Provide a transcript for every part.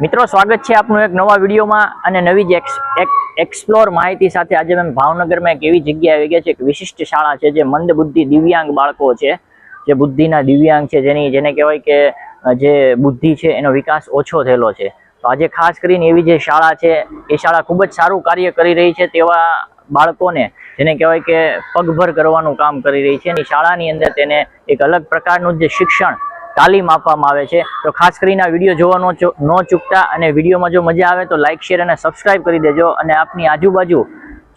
મિત્રો, સ્વાગત છે આપનું એક નવા વિડીયોમાં અને નવી જ એક્સ એક એક્સપ્લોર માહિતી સાથે આજે મેં ભાવનગરમાં એક એવી જગ્યા આવી ગયા છે, એક વિશિષ્ટ શાળા છે, જે મંદ બુદ્ધિ દિવ્યાંગ બાળકો છે, જે બુદ્ધિના દિવ્યાંગ છે, જેની, જેને કહેવાય કે જે બુદ્ધિ છે, એનો વિકાસ ઓછો થયેલો છે. તો આજે ખાસ કરીને એવી જે શાળા છે, એ શાળા ખૂબ જ સારું કાર્ય કરી રહી છે તેવા બાળકોને, જેને કહેવાય કે પગભર કરવાનું કામ કરી રહી છે. અને શાળાની અંદર તેને એક અલગ પ્રકારનું જે શિક્ષણ તાલીમ આપવામાં આવે છે. તો ખાસ કરીને આ વીડિયો જોવાનો ન ચૂકતા અને વિડીયોમાં જો મજા આવે તો લાઇક શેર અને સબસ્ક્રાઇબ કરી દેજો. અને આપની આજુબાજુ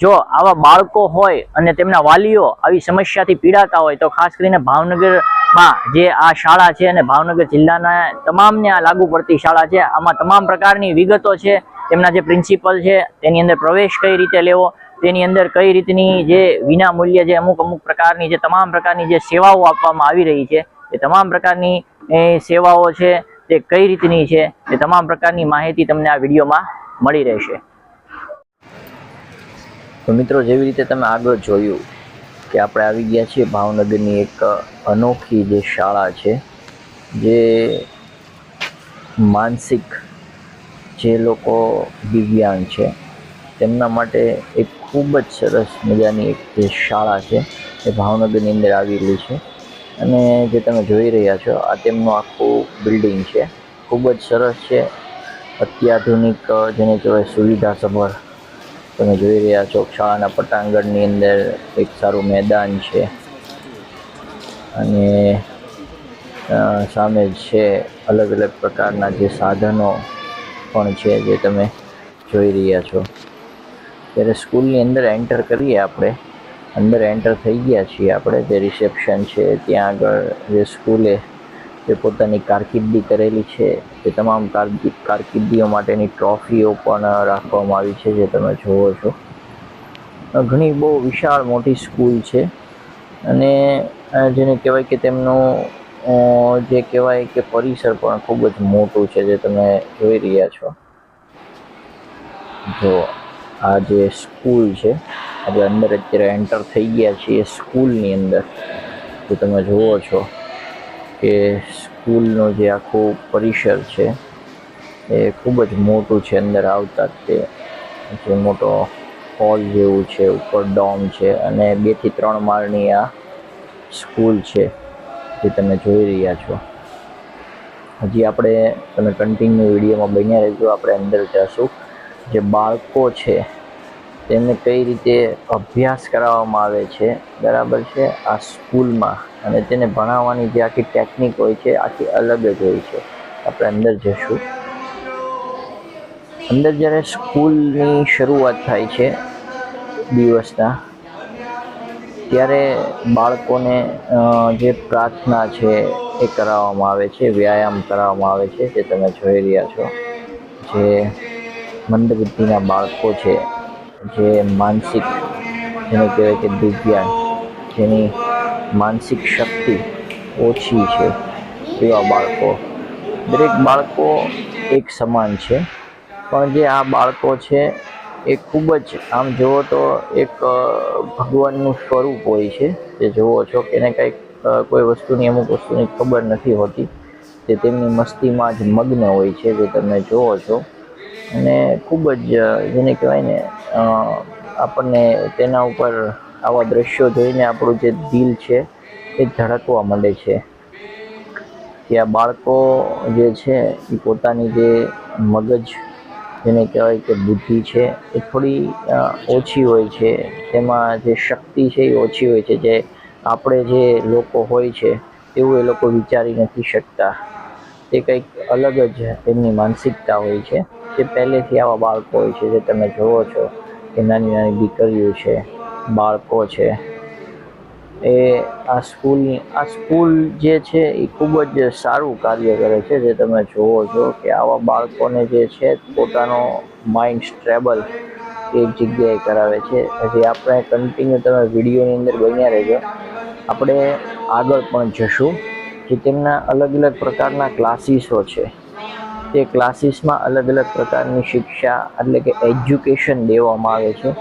જો આવા બાળકો હોય અને તેમના વાલીઓ આવી સમસ્યાથી પીડાતા હોય તો ખાસ કરીને ભાવનગરમાં જે આ શાળા છે અને ભાવનગર જિલ્લાના તમામને આ લાગુ પડતી શાળા છે. આમાં તમામ પ્રકારની વિગતો છે. તેમના જે પ્રિન્સિપલ છે, તેની અંદર પ્રવેશ કઈ રીતે લેવો, તેની અંદર કઈ રીતની જે વિના મૂલ્ય જે અમુક અમુક પ્રકારની જે તમામ પ્રકારની જે સેવાઓ આપવામાં આવી રહી છે. એ તમામ પ્રકારની સેવાઓ છે, તે કઈ રીતની છે, એ તમામ પ્રકારની માહિતી તમને આ વિડીયોમાં મળી રહેશે. તો મિત્રો, જેવી રીતે તમે આગળ જોયું કે આપણે આવી ગયા છીએ ભાવનગરની એક અનોખી જે શાળા છે, જે માનસિક જે લોકો દિવ્યાંગ છે, તેમના માટે એક ખૂબ જ સરસ મજાની એક જે શાળા છે, એ ભાવનગરની અંદર આવેલી છે. અને જે તમે જોઈ રહ્યા છો, આ તેમનું આખું બિલ્ડિંગ છે. ખૂબ જ સરસ છે. અત્યાધુનિક જેને કહેવાય સુવિધાસભર તમે જોઈ રહ્યા છો, શાળાના પટાંગણની અંદર એક સારું મેદાન છે. અને સામે છે અલગ અલગ પ્રકારના જે સાધનો પણ છે જે તમે જોઈ રહ્યા છો. ત્યારે સ્કૂલની અંદર એન્ટર કરીએ આપણે. અંદર એન્ટર થઈ ગયા છીએ આપણે, જે રિસેપ્શન છે, ત્યાં આગળ જે સ્કૂલે જે પોતાની કારકિર્દી કરેલી છે, તે તમામ કારકિ- કારકિર્દીઓ માટેની ટ્રોફીઓ પણ રાખવામાં આવી છે, જે તમે જુઓ છો. ઘણી બહુ વિશાળ મોટી સ્કૂલ છે અને જેને કહેવાય કે તેમનું જે કહેવાય કે પરિસર પણ ખૂબ જ મોટું છે, જે તમે જોઈ રહ્યા છો. જો આ જે સ્કૂલ છે આપણે અંદર અત્યારે એન્ટર થઈ ગયા છીએ સ્કૂલની અંદર. તો તમે જુઓ છો કે સ્કૂલનો જે આખું પરિસર છે એ ખૂબ જ મોટું છે અંદર આવતા તે. જે મોટો હોલ જેવું છે, ઉપર ડોમ છે અને બેથી ત્રણ માળની આ સ્કૂલ છે જે તમે જોઈ રહ્યા છો. હજી આપણે તમે કન્ટિન્યુ વિડીયોમાં બન્યા રહેજો. આપણે અંદર જઈશું જે બાળકો છે તેમને કઈ રીતે અભ્યાસ કરાવવામાં આવે છે, બરાબર છે? આ સ્કૂલમાં. અને તેને ભણાવવાની જે આખી ટેકનિક હોય છે, આખી અલગ જ હોય છે. આપણે અંદર જઈશું અંદર જ્યારે સ્કૂલની શરૂઆત થાય છે, દિવસના, ત્યારે બાળકોને જે પ્રાર્થના છે એ કરાવવામાં આવે છે, વ્યાયામ કરાવવામાં આવે છે, જે તમે જોઈ રહ્યા છો. જે મંદબુદ્ધિના બાળકો છે જે માનસિક, જેને કહેવાય કે દિવ્યાંગ, જેની માનસિક શક્તિ ઓછી છે એવા બાળકો. દરેક બાળકો એક સમાન છે, પણ જે આ બાળકો છે એ ખૂબ જ, આમ જુઓ તો એક ભગવાનનું સ્વરૂપ હોય છે. જે જુઓ છો કે એને કંઈક કોઈ વસ્તુની અમુક વસ્તુની ખબર નથી હોતી. તે તેમની મસ્તીમાં જ મગ્ન હોય છે, જે તમે જુઓ છો. અને ખૂબ જ જેને કહેવાય ને આપણને તેના ઉપર આવા દ્રશ્યો જોઈને આપણું જે દિલ છે એ ધડકવા માંડે છે. આ બાળકો જે છે એ પોતાની જે મગજ, જેને કહેવાય કે બુદ્ધિ છે, એ થોડી ઓછી હોય છે. તેમાં જે શક્તિ છે એ ઓછી હોય છે. જે આપણે જે લોકો હોય છે, એવું એ લોકો વિચારી નથી શકતા. તે કંઈક અલગ જ એમની માનસિકતા હોય છે, જે પહેલેથી આવા બાળકો હોય છે, જે તમે જુઓ છો કે નાની નાની દીકરીઓ છે, બાળકો છે. એ આ સ્કૂલની, આ સ્કૂલ જે છે એ ખૂબ જ સારું કાર્ય કરે છે, જે તમે જુઓ છો કે આવા બાળકોને જે છે પોતાનો માઇન્ડ સ્ટ્રેબલ એક જગ્યાએ કરાવે છે. હજી આપણે કન્ટિન્યુ તમે વિડીયોની અંદર બન્યા રહેજો. આપણે આગળ પણ જશું. જે તેમના અલગ અલગ પ્રકારના ક્લાસીસો છે. તે ક્લાસીસમાં અલગ અલગ પ્રકારની શિક્ષા એટલે કે એજ્યુકેશન દેવામાં આવે છે.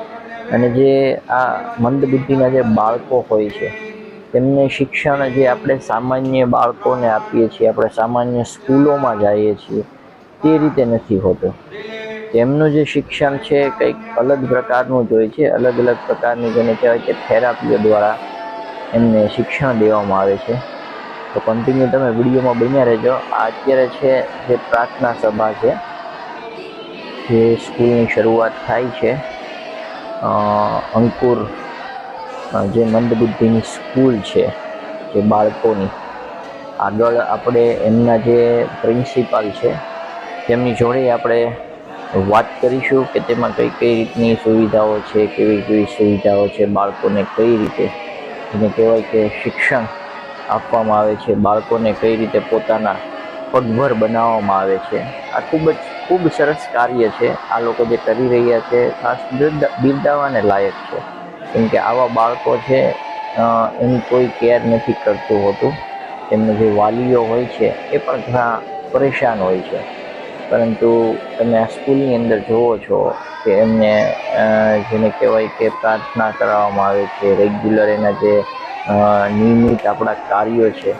અને જે આ મંદબુદ્ધિના જે બાળકો હોય છે, તેમને શિક્ષણ જે આપણે સામાન્ય બાળકોને આપીએ છીએ, આપણે સામાન્ય સ્કૂલોમાં જઈએ છીએ, તે રીતે નથી હોતું. તેમનું જે શિક્ષણ છે કંઈક અલગ પ્રકારનું જ હોય છે, અલગ અલગ પ્રકારની જેને કહેવાય કે થેરાપીઓ દ્વારા એમને શિક્ષણ દેવામાં આવે છે. તો કન્ટિન્યુ તમે વિડીયોમાં બન્યા રહેજો. અત્યારે છે જે પ્રાર્થના સભા છે, જે સ્કૂલની શરૂઆત થાય છે અંકુર જે મંદબુદ્ધિની સ્કૂલ છે, જે બાળકોની. આગળ આપણે એમના જે પ્રિન્સિપાલ છે, તેમની જોડે આપણે વાત કરીશું કે તેમાં કઈ કઈ રીતની સુવિધાઓ છે, કેવી કેવી સુવિધાઓ છે બાળકોને, કઈ રીતે? જેને કહેવાય કે શિક્ષણ આપવામાં આવે છે. બાળકોને કઈ રીતે પોતાના પગભર બનાવવામાં આવે છે. આ ખૂબ જ, ખૂબ સરસ કાર્ય છે. આ લોકો જે કરી રહ્યા છે, ખાસ બિરદાવાને લાયક છે. કેમ કે આવા બાળકો છે એની કોઈ કેર નથી કરતું હોતું. એમના જે વાલીઓ હોય છે, એ પણ ઘણા પરેશાન હોય છે. પરંતુ તમે આ સ્કૂલની અંદર જુઓ છો કે એમને જેને કહેવાય કે પ્રાર્થના કરાવવામાં આવે છે, રેગ્યુલર એના જે નિયમિત આપણા કાર્યો છે.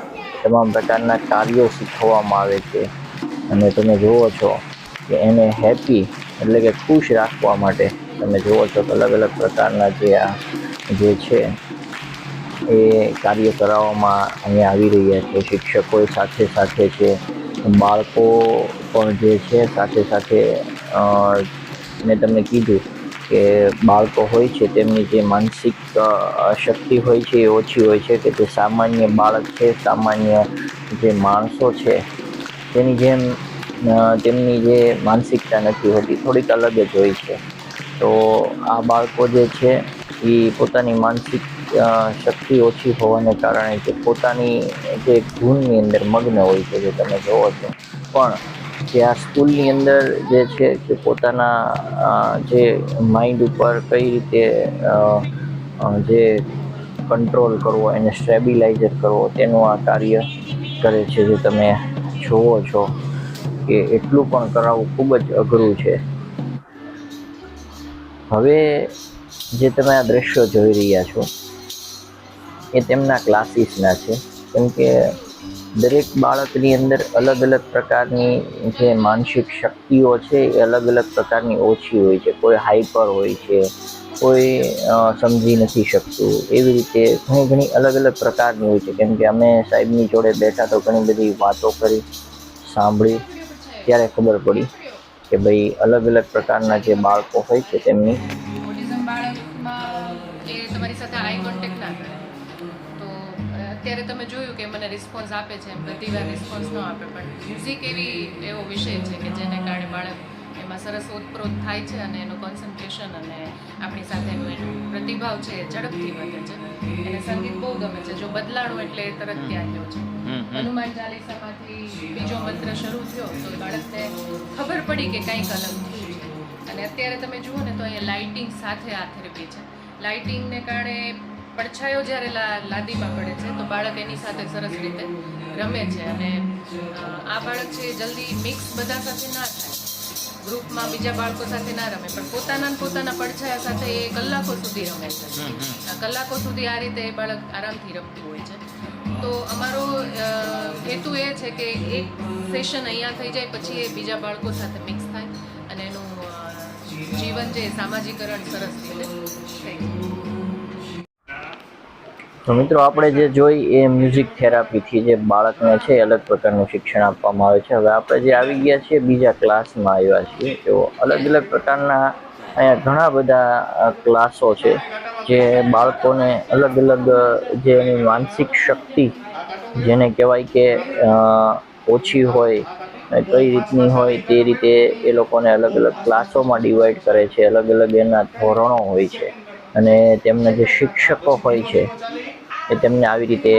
તમામ પ્રકારના કાર્યો શીખવવામાં આવે છે. અને તમે જુઓ છો કે એને હેપી એટલે કે ખુશ રાખવા માટે તમે જુઓ છો કે અલગ અલગ પ્રકારના જે આ જે છે એ કાર્ય કરાવવામાં અહીંયા આવી રહ્યા છે. શિક્ષકો સાથે સાથે છે, બાળકો પણ જે છે સાથે સાથે મેં તમને કીધું કે બાળકો હોય છે, તેમની જે માનસિક શક્તિ હોય છે એ ઓછી હોય છે કે જે સામાન્ય બાળક છે, સામાન્ય જે માણસો છે, તેની જેમ તેમની જે માનસિકતા નથી હોતી, થોડીક અલગ જ હોય છે. તો આ બાળકો જે છે એ પોતાની માનસિક શક્તિ ઓછી હોવાને કારણે જે પોતાની જે ગુણની અંદર મગ્ન હોય છે, જે તમે જોવો છો. પણ જે આ સ્કૂલની અંદર જે છે કે પોતાના જે માઇન્ડ ઉપર કઈ રીતે જે કંટ્રોલ કરવો, એને સ્ટેબિલાઇઝર કરવો, તેનું આ કાર્ય કરે છે જે તમે જોવો છો કે એટલું પણ કરાવવું ખૂબ જ અઘરું છે. હવે જે તમે આ દ્રશ્યો જોઈ રહ્યા છો, એ તેમના ક્લાસીસના છે. કેમ કે દરેક બાળકની અંદર અલગ અલગ પ્રકારની જે માનસિક શક્તિઓ છે એ અલગ અલગ પ્રકારની ઓછી હોય છે. કોઈ હાઈપર હોય છે કોઈ અ, સમજી નથી શકતું. એવી રીતે ઘણી ઘણી અલગ અલગ પ્રકારની હોય છે. કેમ કે અમે સાહેબની જોડે બેઠા તો ઘણી બધી વાતો કરી સાંભળી. ત્યારે ખબર પડી કે ભાઈ અલગ અલગ પ્રકારના જે બાળકો હોય છે તેમની અત્યારે તમે જોયું કે મને રિસ્પોન્સ આપે છે એમ બધી વાર રિસ્પોન્સ ન આપે પણ મ્યુઝિક એવી એવો વિષય છે કે જેને કારણે બાળક એમાં સરસ ઓતપ્રોત થાય છે અને એનું કોન્સન્ટ્રેશન અને આપણી સાથેનું એનું પ્રતિભાવ છે એ ઝડપથી વધે છે. એને સંગીત બહુ ગમે છે. જો બદલાણો એટલે એ તરત ત્યાં ગયો છે. હનુમાન ચાલીસામાંથી બીજો મંત્ર શરૂ થયો તો બાળકને ખબર પડી કે કંઈક અલગ થયું છે. અને અત્યારે તમે જુઓ ને તો અહીંયા લાઇટિંગ સાથે આ થેરપી છે. લાઇટિંગને કારણે પડછાયો જ્યારે લાદીમાં પડે છે તો બાળક એની સાથે સરસ રીતે રમે છે અને આ બાળક છે જલ્દી મિક્સ બધા સાથે ના થાય. ગ્રુપમાં બીજા બાળકો સાથે ના રમે પણ પોતાના પોતાના પડછાયા સાથે એ કલાકો સુધી રમે છે. કલાકો સુધી આ રીતે એ બાળક આરામથી રમતું હોય છે. તો અમારો હેતુ એ છે કે એક સેશન અહીંયા થઈ જાય પછી એ બીજા બાળકો સાથે મિક્સ થાય અને એનું જીવન જે સામાજિકરણ સરસ રીતે થઈ તો મિત્રો, આપણે જે જોઈ એ મ્યુઝિક થેરાપીથી જે બાળકને છે અલગ પ્રકારનું શિક્ષણ આપવામાં આવે છે. હવે આપણે જે આવી ગયા છીએ, બીજા ક્લાસમાં આવ્યા છીએ. તો અલગ અલગ પ્રકારના અહીંયા ઘણા બધા ક્લાસો છે જે બાળકોને અલગ અલગ જે એની માનસિક શક્તિ જેને કહેવાય કે ઓછી હોય કઈ રીતની હોય તે રીતે એ લોકોને અલગ અલગ ક્લાસોમાં ડિવાઈડ કરે છે. અલગ અલગ એના ધોરણો હોય છે. અને તેમના જે શિક્ષકો હોય છે એ તેમને આવી રીતે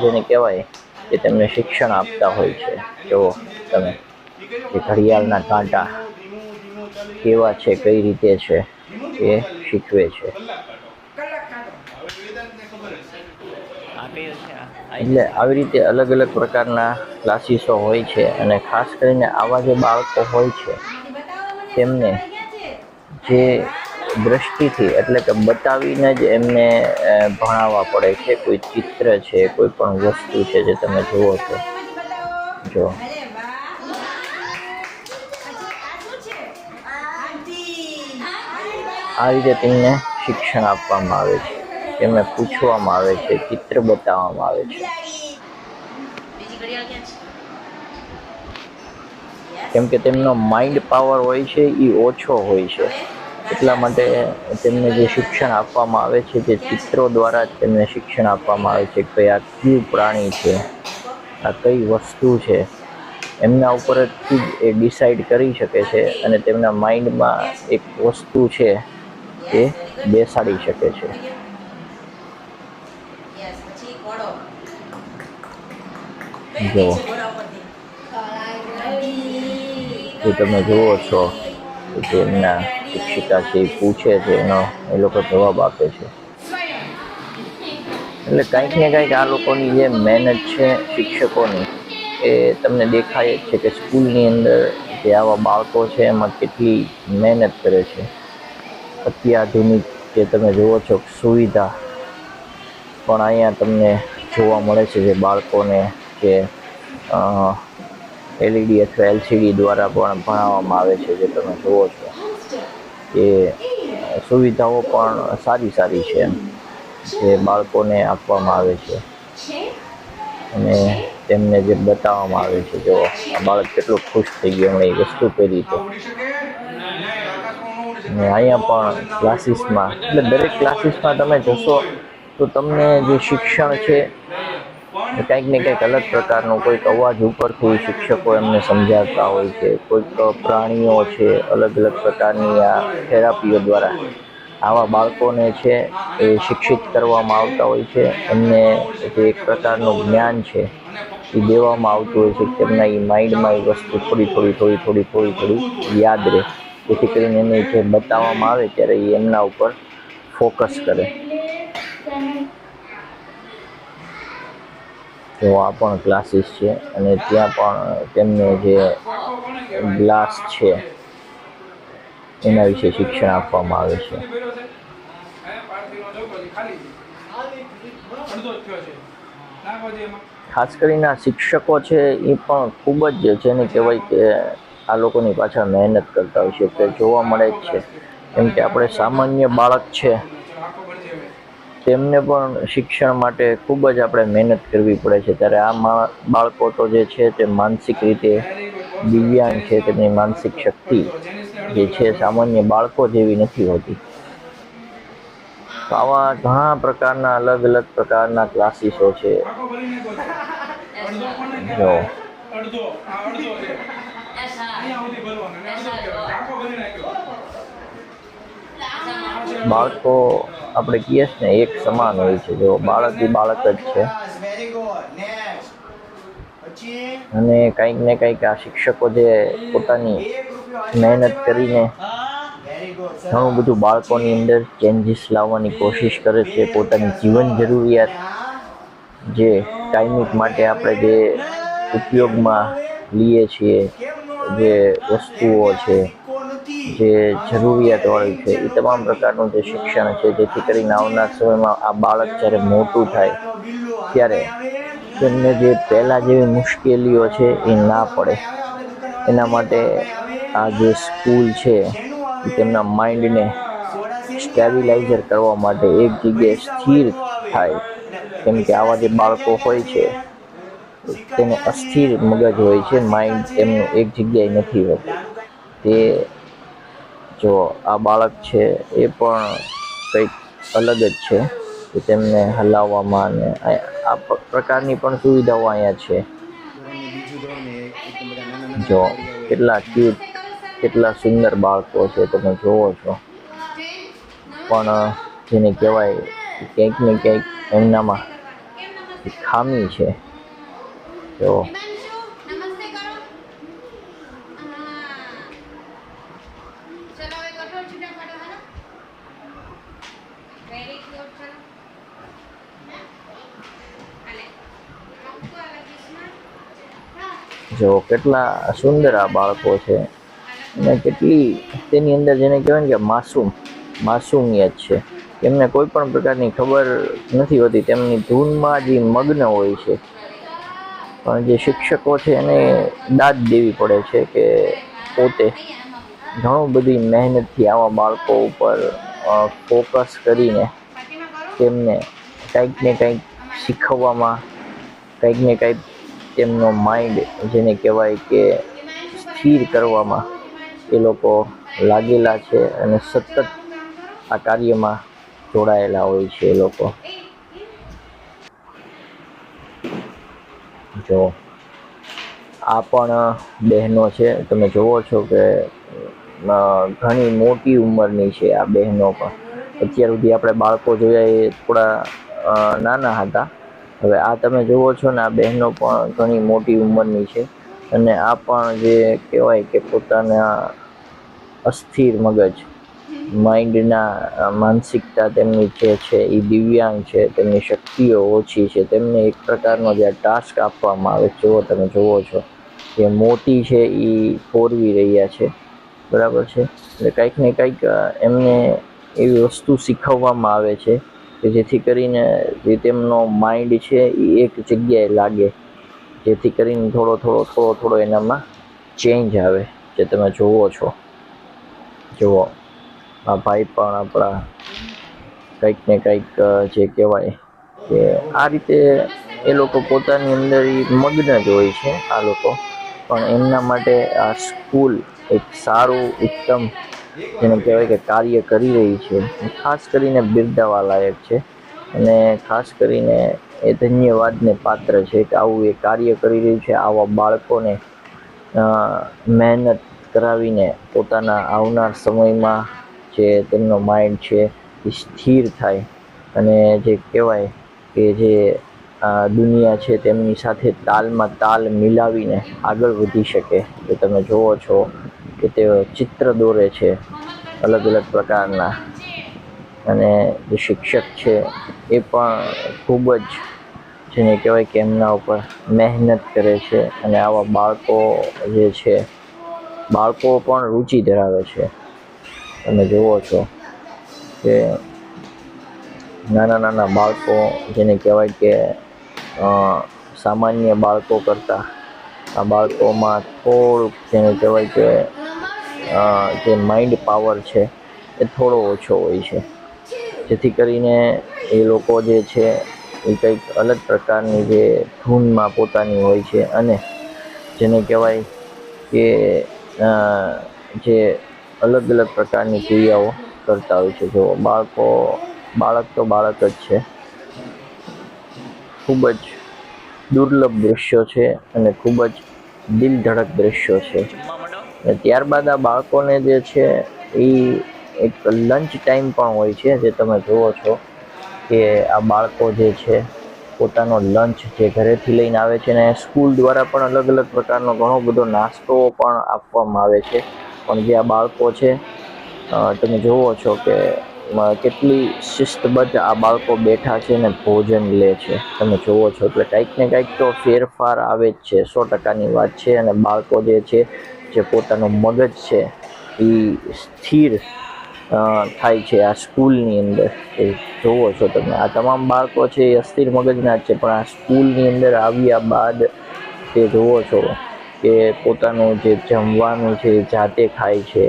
જેને કહેવાય કે તેમને શિક્ષણ આપતા હોય છે. જુઓ તમે જે ઘડિયાળના કાંટા કેવા છે, કઈ રીતે છે, એ શીખવે છે. એટલે આવી રીતે અલગ અલગ પ્રકારના ક્લાસીસો હોય છે અને ખાસ કરીને આવા જે બાળકો હોય છે, તેમને જે દ્રષ્ટિથી એટલે કે બતાવીને જ એમને ભણાવવા પડે છે. કોઈ ચિત્ર છે કોઈ પણ વસ્તુ છે જે તમે જુઓ છો. જો. આ રીતે તેમને શિક્ષણ આપવામાં આવે છે. એમને પૂછવામાં આવે છે ચિત્ર બતાવવામાં આવે છે. કેમ કે તેમનો માઇન્ડ પાવર હોય છે એ ઓછો હોય છે. એટલા માટે તેમને જે શિક્ષણ આપવામાં આવે છે તે ચિત્રો દ્વારા જ તેમને શિક્ષણ આપવામાં આવે છે કે આ કયું પ્રાણી છે, આ કઈ વસ્તુ છે, એમના ઉપરથી જ એ ડિસાઈડ કરી શકે છે અને તેમના માઇન્ડમાં એક વસ્તુ છે એ બેસાડી શકે છે. જો તમે જુઓ છો એમના શિક્ષિકા છે, એ પૂછે છે, એનો એ લોકો જવાબ આપે છે. એટલે કંઈક ને કંઈક આ લોકોની જે મહેનત છે શિક્ષકોની, એ તમને દેખાય છે કે સ્કૂલની અંદર જે આવા બાળકો છે, એમાં કેટલી મહેનત કરે છે. અત્યાધુનિક જે તમે જુઓ છો, સુવિધા પણ અહીંયા તમને જોવા મળે છે જે બાળકોને જે એલઈડી અથવા એલસીડી દ્વારા પણ ભણાવવામાં આવે છે, જે તમે જુઓ છો. એ સુવિધાઓ પણ સારી સારી છે જે બાળકોને આપવામાં આવે છે. અને તેમને જે બતાવવામાં આવે છે, જો આ બાળક કેટલો ખુશ થઈ ગયું હમણાં એ વસ્તુ પહેરી તો. અને અહીંયા પણ ક્લાસીસમાં, એટલે દરેક ક્લાસીસમાં તમે જશો, તો તમને જે શિક્ષણ છે કંઈક ને કંઈક અલગ પ્રકારનું કોઈક અવાજ ઉપરથી શિક્ષકો એમને સમજાવતા હોય છે. કોઈક પ્રાણીઓ છે અલગ અલગ પ્રકારની આ થેરાપીઓ દ્વારા. આવા બાળકોને છે એ શિક્ષિત કરવામાં આવતા હોય છે. એમને જે એક પ્રકારનું જ્ઞાન છે એ દેવામાં આવતું હોય છે. કે તેમના એ માઇન્ડમાં એ વસ્તુ થોડી થોડી થોડી થોડી થોડી થોડી યાદ રહે. જેથી કરીને એને જે બતાવવામાં આવે ત્યારે એ એમના ઉપર ફોકસ કરે. તો પણ ક્લાસીસ છે અને ત્યાં પણ તેમને જે ગ્લાસ છે, એના વિશે શિક્ષણ આપવામાં આવે છે. ખાસ કરીને આ શિક્ષકો છે એ પણ ખૂબ જ જેને કહેવાય કે આ લોકોની પાછળ મહેનત કરતા હોય છે, તે જોવા મળે જ છે. કેમ કે આપણે સામાન્ય બાળક છે તેમને પણ શિક્ષણ માટે ખૂબ જ આપણે મહેનત કરવી પડે છે. ત્યારે આ બાળકો તો જે છે તે માનસિક રીતે દિવ્યાંગ છે, તેમની માનસિક શક્તિ જે છે સામાન્ય બાળકો જેવી નથી હોતી. આવા ઘણા પ્રકારના અલગ અલગ પ્રકારના ક્લાસીસો છે. જો. બાળકો આપણે કહીએ ને, એક સમાન હોય છે. જો બાળક એ બાળક જ છે. અને કંઈક ને કંઈક આ શિક્ષકો જે પોતાની મહેનત કરીને ઘણું બધું બાળકોની અંદર ચેન્જીસ લાવવાની કોશિશ કરે છે. પોતાની જીવન જરૂરિયાત જે ટાઈમિંગ માટે આપણે જે ઉપયોગમાં લઈએ છીએ, જે વસ્તુઓ છે જે જરૂરિયાતવાળી છે, એ તમામ પ્રકારનું જે શિક્ષણ છે, જેથી કરીને આવનાર સમયમાં આ બાળક જ્યારે મોટું થાય, ત્યારે તેમને જે પહેલાં જેવી મુશ્કેલીઓ છે, એ ના પડે. એના માટે આ જે સ્કૂલ છે, એ તેમના માઇન્ડને સ્ટેબિલાઇઝર કરવા માટે એક જગ્યાએ સ્થિર થાય. કેમ કે આવા જે બાળકો હોય છે, તેને અસ્થિર મગજ હોય છે, માઇન્ડ તેમનું એક જગ્યાએ નથી હોતું. તે જો આ બાળક છે, એ પણ કંઈક અલગ જ છે કે તેમને હલાવવામાં અને આ પ્રકારની પણ સુવિધાઓ અહીંયા છે. જો કેટલા ક્યુટ કેટલા સુંદર બાળકો છે, તમે જોવો છો. પણ, જેને કહેવાય ક્યાંક ને ક્યાંક એમનામાં ખામી છે. જો નમસ્તે કરો હા ચલો હવે કઠોળ છૂટા પાડો હાલો વેરી ગુડ ચલો હાલે મૂકો હવે કિસ્મત હા જો કેટલા સુંદર આ બાળકો છે. અને કેટલી તેની અંદર જેને કહેવાય ને કે માસૂમ, માસૂમિયત છે. તેમને કોઈ પણ પ્રકારની ખબર નથી હોતી. તેમની ધૂનમાં જે મગ્ન હોય છે. પણ જે શિક્ષકો છે એને દાદ દેવી પડે છે કે પોતે ઘણું બધી મહેનતથી આવા બાળકો ઉપર ફોકસ કરીને તેમને કંઈક ને કંઈક શીખવવામાં, કંઈક ને કંઈક તેમનો માઇન્ડ જેને કહેવાય કે સ્થિર કરવામાં એ લોકો લાગેલા છે અને સતત આ કાર્યમાં જોડાયેલા હોય છે એ લોકો. જો, આ પણ બહેનો છે. તમે જુઓ છો કે ઘણી મોટી ઉંમરની છે આ બહેનો પણ. અત્યાર સુધી આપણે બાળકો જોયા એ થોડા નાના હતા. હવે આ તમે જુઓ છો ને, આ બહેનો પણ ઘણી મોટી ઉંમરની છે અને આ પણ જે કહેવાય કે પોતાના અસ્થિર મગજ, માઇન્ડના માનસિકતા તેમની જે છે એ દિવ્યાંગ છે, તેમની શક્તિઓ ઓછી છે, તેમને એક પ્રકારનો જે ટાસ્ક આપવામાં આવે જુઓ તમે, જુઓ છો. જે મોટી છે એ ફોરવી રહ્યા છે, બરાબર છે? એટલે કંઈક ને કંઈક એમને એવી વસ્તુ શીખવવામાં આવે છે કે જેથી કરીને જે તેમનો માઇન્ડ છે એ એક જગ્યાએ લાગે. જેથી કરીને થોડો થોડો થોડો થોડો એનામાં ચેન્જ આવે જે તમે જુઓ છો. જુઓ. આ ભાઈ પણ આપણા કંઈક ને કંઈક જે કહેવાય કે આ રીતે એ લોકો પોતાની અંદર એ મગ્ન જ હોય છે, આ લોકો. પણ એમના માટે આ સ્કૂલ એક સારું, ઉત્તમ જેને કહેવાય કે કાર્ય કરી રહી છે. ખાસ કરીને બિરદાવા લાયક છે. અને ખાસ કરીને એ ધન્યવાદને પાત્ર છે કે આવું એ કાર્ય કરી રહ્યું છે. આવા બાળકોને મહેનત કરાવીને પોતાના આવનાર સમયમાં જે તેમનો માઇન્ડ છે એ સ્થિર થાય. અને જે કહેવાય કે જે દુનિયા છે તેમની સાથે તાલમાં તાલ મિલાવીને આગળ વધી શકે. તો તમે જુઓ છો કે તેઓ ચિત્ર દોરે છે અલગ અલગ પ્રકારના. અને જે શિક્ષક છે, એ પણ ખૂબ જ, જેને કહેવાય કે એમના ઉપર મહેનત કરે છે અને આવા બાળકો જે છે, બાળકો પણ રુચિ ધરાવે છે. તમે જુઓ છો કે નાના નાના બાળકો જેને કહેવાય કે સામાન્ય બાળકો કરતાં, આ બાળકોમાં થોડુંક જેને કહેવાય કે જે માઇન્ડ પાવર છે, એ થોડો ઓછો હોય છે. જેથી કરીને એ લોકો જે છે, એ કંઈક અલગ પ્રકારની જે ધૂનમાં પોતાની હોય છે અને જેને કહેવાય કે જે અલગ અલગ પ્રકારની ક્રિયાઓ કરતા હોય છે. જો બાળકો, બાળક તો બાળક જ છે. ખૂબ જ દુર્લભ દૃશ્યો છે અને ખૂબ જ દિલ ધડક દૃશ્યો છે. ત્યારબાદ આ બાળકોને જે છે એ એક લંચ ટાઈમ પણ હોય છે, જે તમે જુઓ છો કે આ બાળકો જે છે પોતાનો લંચ જે ઘરેથી લઈને આવે છે અને સ્કૂલ દ્વારા પણ અલગ અલગ પ્રકારનો ઘણો બધો નાસ્તો પણ આપવામાં આવે છે. પણ જે આ બાળકો છે તમે જુઓ છો કે કેટલી શિસ્તબદ્ધ આ બાળકો બેઠા છે ને ભોજન લે છે. તમે જુઓ છો એટલે કંઈક ને કંઈક તો ફેરફાર આવે જ છે, સો ટકાની વાત છે અને બાળકો જે છે જે પોતાનું મગજ છે, એ સ્થિર થાય છે આ સ્કૂલની અંદર. એ જોવો છો તમે. આ તમામ બાળકો છે એ અસ્થિર મગજના જ છે, પણ આ સ્કૂલની અંદર આવ્યા બાદ તે જુઓ છો કે પોતાનું જે જમવાનું છે જાતે ખાય છે.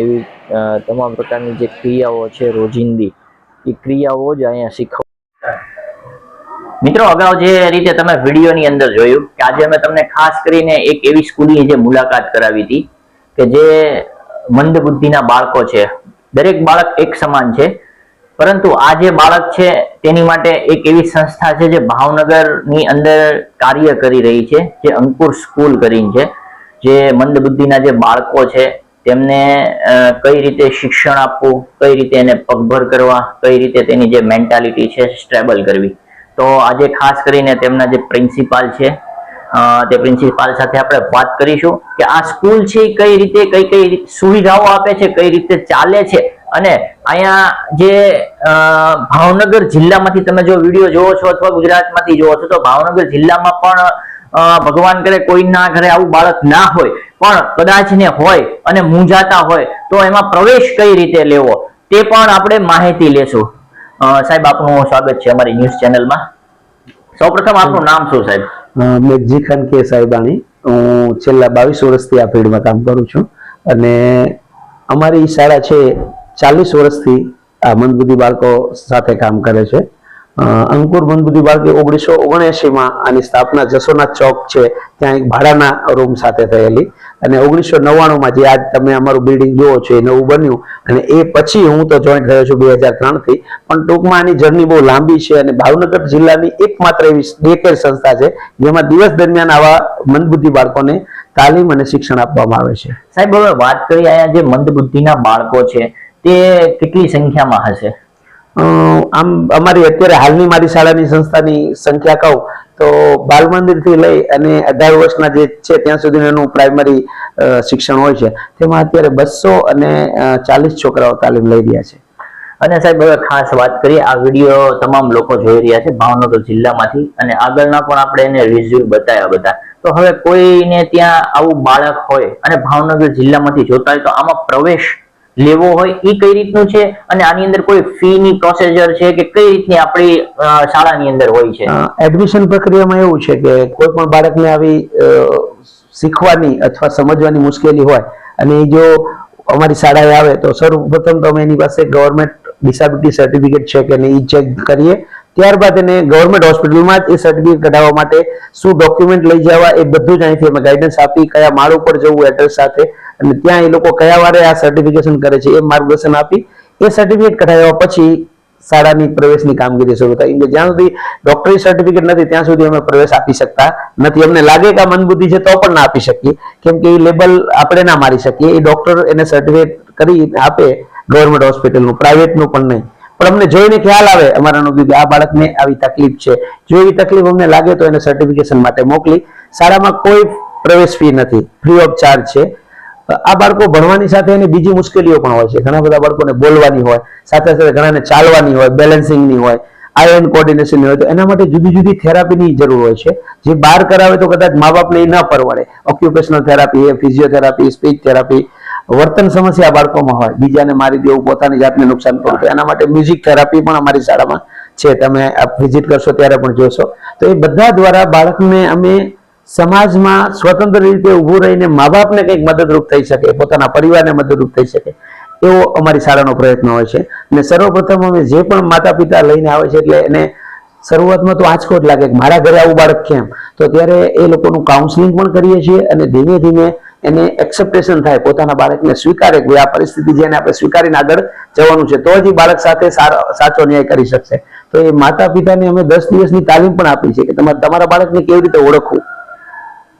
એવી તમામ પ્રકારની જે ક્રિયાઓ છે રોજિંદી, એ ક્રિયાઓ જ અહીંયા શીખવ મિત્રો, અગાઉ જે રીતે તમે વિડીયોની અંદર જોયું કે આજે અમે તમને ખાસ કરીને એક એવી સ્કૂલની જે મુલાકાત કરાવી હતી કે જે મંદ બુદ્ધિના બાળકો છે. દરેક બાળક એક સમાન છે. પરંતુ આ જે બાળક છે, તેની માટે એક એવી સંસ્થા છે જે ભાવનગરની અંદર કાર્ય કરી રહી છે, જે અંકુર સ્કૂલ કરીને છે, જે મંદ બુદ્ધિના જે બાળકો છે, તેમને કઈ રીતે શિક્ષણ આપવું, કઈ રીતે એને પગભર કરવા, કઈ રીતે તેની જે મેન્ટાલિટી છે સ્ટ્રેબલ કરવી. તો આજે ખાસ કરીને તેમના જે પ્રિન્સિપાલ છે તે પ્રિન્સિપાલ સાથે આપણે વાત કરીશું કે આ સ્કૂલ છે કઈ રીતે, કઈ કઈ સુવિધાઓ આપે છે, કઈ રીતે ચાલે છે અને અહીંયા જે ભાવનગર જિલ્લામાંથી તમે જો વીડિયો જોવો છો અથવા ગુજરાતમાંથી જોવો છો તો ભાવનગર જિલ્લામાં પણ ભગવાન કરે કોઈના ઘરે આવું બાળક ના હોય, પણ કદાચ ને હોય અને મૂંઝાતા હોય તો એમાં પ્રવેશ કઈ રીતે લેવો તે પણ આપણે માહિતી લેશું. સાહેબ, આપનું સ્વાગત છે અમારી ન્યૂઝ ચેનલમાં. સૌપ્રથમ આપનું નામ શું, સાહેબ? મેઘજી ખાન કે સાહેબાણી હું છેલ્લા બાવીસ વર્ષથી આ ફિલ્ડમાં કામ કરું છું. અને અમારી શાળા છે ચાલીસ વર્ષથી આ મંદબુદ્ધિ બાળકો સાથે કામ કરે છે. અંકુર મંદબુદ્ધિ બાળકી ઓગણીસો ઓગણએંશીમાં આની સ્થાપના જસોના ચોક છે, ત્યાં એક ભાડાના રૂમ સાથે થયેલી. અને ઓગણીસો નવ્વાણુંમાં જે આજ તમે અમારું બિલ્ડિંગ જુઓ છો, એ નવું બન્યું. અને એ પછી હું તો જોઈન્ટ થયો છું બે હજાર ત્રણથી. પણ ટૂંકમાં આની જર્ની બહુ લાંબી છે અને ભાવનગર જિલ્લાની એકમાત્ર એવી ડેકેર સંસ્થા છે, જેમાં દિવસ દરમિયાન આવા મંદબુદ્ધિ બાળકોને તાલીમ અને શિક્ષણ આપવામાં આવે છે. સાહેબ, હવે વાત કરીએ અહીંયા જે મંદબુદ્ધિના બાળકો છે, તે કેટલી સંખ્યામાં હશે? આમ અમારી અત્યારે હાલની મારી શાળાની સંસ્થાની સંખ્યા કહું, તો બાલ મંદિરથી લઈ અને અઢાર વર્ષના જે છે ત્યાં સુધી એનું પ્રાઇમરી શિક્ષણ હોય છે. તેમાં અત્યારે બસો અને ચાલીસ છોકરાઓ તાલીમ લઈ રહ્યા છે. અને સાહેબ, હવે ખાસ વાત કરીએ, આ વીડિયો તમામ લોકો જોઈ રહ્યા છે, ભાવનગર જિલ્લામાંથી, અને આગળના પણ આપણે એને રિઝ્યુમ બતાવ્યા બધા. તો હવે કોઈને ત્યાં આવું બાળક હોય અને ભાવનગર જિલ્લામાંથી જોતા હોય તો આમાં પ્રવેશ લેવો હોય એ કઈ રીતનું છે? અને આની અંદર કોઈ ફી ની પ્રોસેજર છે કે કઈ રીતની આપણી શાળાની અંદર હોય છે? એડમિશન પ્રક્રિયામાં એવું છે કે કોઈ પણ બાળકને આવી શીખવાની અથવા સમજવાની મુશ્કેલી હોય અને જો અમારી શાળાએ આવે તો સર્વપ્રથમ તો અમે એની પાસે ગવર્મેન્ટ ડિસેબિલિટી સર્ટિફિકેટ છે કે નહીં એ ચેક કરીએ ત્યારબાદ એને ગવર્મેન્ટ હોસ્પિટલમાં જ એ સર્ટિફિકેટ કઢાવવા માટે શું ડોક્યુમેન્ટ લઈ જવા એ બધું જ અહીંથી અમે ગાઈડન્સ આપી, કયા માળ ઉપર જવું એડ્રેસ સાથે. અને ત્યાં એ લોકો કયા વારે આ સર્ટિફિકેશન કરે છે એ માર્ગદર્શન આપી. એ સર્ટિફિકેટ કઢાવ્યા પછી શાળાની પ્રવેશની કામગીરી શરૂ થાય કે જ્યાં સુધી ડોક્ટરી સર્ટિફિકેટ નથી, ત્યાં સુધી અમે પ્રવેશ આપી શકતા નથી. અમને લાગે કે આ મંદબુદ્ધિ છે તો પણ ના આપી શકીએ. કેમ કે એ લેબલ આપણે ના મારી શકીએ. એ ડોક્ટર એને સર્ટિફિકેટ કરી આપે ગવર્મેન્ટ હોસ્પિટલનું પ્રાઇવેટનું પણ નહીં. પણ અમને જોઈને ખ્યાલ આવે અમારા નો આ બાળકને આવી તકલીફ છે. જો એવી તકલીફ અમને લાગે તો એને સર્ટિફિકેશન માટે મોકલી. શાળામાં કોઈ પ્રવેશ ફી નથી. ફ્રી ઓફ ચાર્જ છે. આ બાળકો ભણવાની સાથે એને બીજી મુશ્કેલીઓ પણ હોય છે. ઘણા બધા બાળકોને બોલવાની હોય, સાથે સાથે ઘણાને ચાલવાની હોય બેલેન્સિંગની હોય આયન કોર્ડિનેશનની હોય. તો એના માટે જુદી જુદી થેરાપીની જરૂર હોય છે. જે બહાર કરાવે તો કદાચ મા બાપને એ ન પરવડે. Occupational therapy physiotherapy speech therapy વર્તન સમસ્યા બાળકોમાં હોય. બીજાને મારી દેવું, પોતાની જાતને નુકસાન કરવું એના માટે મ્યુઝિક થેરાપી પણ અમારી શાળામાં છે. તમે વિઝિટ કરશો ત્યારે પણ જોશો. તો એ બધા દ્વારા બાળકને અમે સમાજમાં સ્વતંત્ર રીતે ઊભું રહીને મા બાપને કંઈક મદદરૂપ થઈ શકે, પોતાના પરિવારને મદદરૂપ થઈ શકે, એવો અમારી શાળાનો પ્રયત્ન હોય છે. અને સર્વપ્રથમ અમે જે પણ માતા પિતા લઈને આવે છે, એટલે એને શરૂઆતમાં તો આંચકો જ લાગે કે મારા ઘરે આવું બાળક કેમ? તો ત્યારે એ લોકોનું કાઉન્સિલિંગ પણ કરીએ છીએ અને ધીમે ધીમે એને એક્સેપ્ટેશન થાય, પોતાના બાળકને સ્વીકારે કે આ પરિસ્થિતિ જેને આપણે સ્વીકારીને આગળ જવાનું છે. તો જ બાળક સાથે સાચો ન્યાય કરી શકશે. તો એ માતા પિતાને અમે દસ દિવસની તાલીમ પણ આપી છે કે તમારે તમારા બાળકને કેવી રીતે ઓળખવું?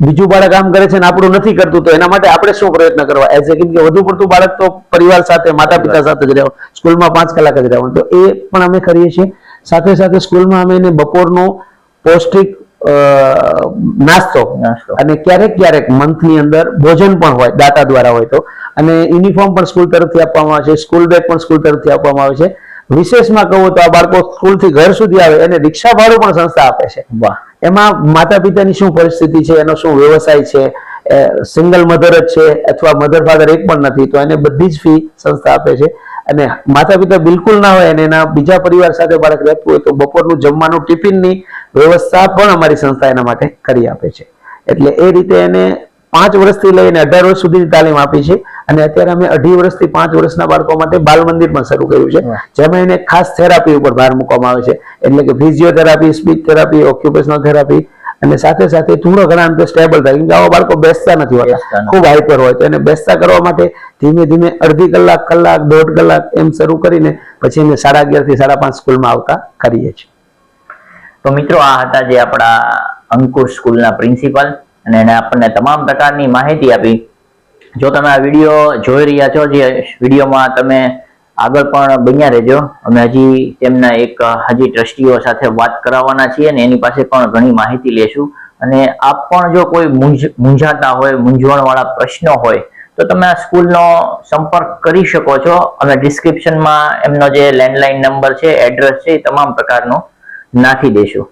બીજું બાળક આમ કરે છે ને આપણું નથી કરતું, તો એના માટે આપણે શું પ્રયત્ન કરવા? એઝ કેમ કે વધુ પડતું બાળક તો પરિવાર સાથે માતા પિતા સાથે જ રહેવાનું. સ્કૂલમાં પાંચ કલાક જ રહેવાનું. તો એ પણ અમે કરીએ છીએ. સાથે સાથે સ્કૂલમાં અમે એને બપોરનો પૌષ્ટિક નાસ્તો. અને ક્યારેક ક્યારેક મંથની અંદર ભોજન પણ હોય દાતા દ્વારા હોય તો. અને યુનિફોર્મ પણ સ્કૂલ તરફથી આપવામાં આવે છે સ્કૂલ બેગ પણ સ્કૂલ તરફથી આપવામાં આવે છે. વિશેષમાં કહું તો આ બાળકો સ્કૂલથી ઘર સુધી આવે અને રિક્ષા ભાડું પણ સંસ્થા આપે છે. એમાં માતા પિતાની શું પરિસ્થિતિ છે એનો શું વ્યવસાય છે સિંગલ મધર જ છે અથવા મધર ફાધર એક પણ નથી તો એને બધી જ ફી સંસ્થા આપે છે. અને માતા પિતા બિલકુલ ના હોય અને એના બીજા પરિવાર સાથે બાળક રહેતું હોય તો બપોરનું જમવાનું ટિફિનની વ્યવસ્થા પણ અમારી સંસ્થા એના માટે કરી આપે છે. એટલે એ રીતે એને પાંચ વર્ષથી લઈને અઢાર વર્ષ સુધીની તાલીમ આપી છે અને અત્યારે અમે અઢી વર્ષથી પાંચ વર્ષના બાળકો માટે બાલ મંદિર પણ શરૂ કર્યું છે જેમાં એને ખાસ થેરાપી ઉપર ભાર મૂકવામાં આવે છે. એટલે કે physiotherapy speech therapy occupational therapy અને સાથે સાથે થોડો ઘણા અંતે સ્ટેબલ થાય. કેમકે આવા બાળકો બેસતા નથી હોતા. ખૂબ હાઈપર હોય તો એને બેસતા કરવા માટે ધીમે ધીમે અડધી કલાક કલાક દોઢ કલાક એમ શરૂ કરીને પછી એને સાડા અગિયારથી સાડા પાંચ સ્કૂલમાં આવતા કરીએ છીએ. તો મિત્રો આ હતા જે આપણા અંકુર સ્કૂલના પ્રિન્સિપાલ અને એને આપણને તમામ પ્રકારની માહિતી આપી. જો તમે આ વીડિયો જોઈ રહ્યા છો જે વિડીયોમાં તમે આગળ પણ બન્યા રહેજો. અમે હજી તેમના એક હજી ટ્રસ્ટીઓ સાથે વાત કરાવવાના છીએ અને એની પાસે પણ ઘણી માહિતી લેશું. અને આપ પણ જો કોઈ મૂંઝ, મૂંઝાતા હોય, મૂંઝવણવાળા પ્રશ્નો હોય, તો તમે આ સ્કૂલનો સંપર્ક કરી શકો છો. અમે ડિસ્ક્રિપ્શનમાં એમનો જે લેન્ડલાઇન નંબર છે, એડ્રેસ છે, એ તમામ પ્રકારનો નાખી દઈશું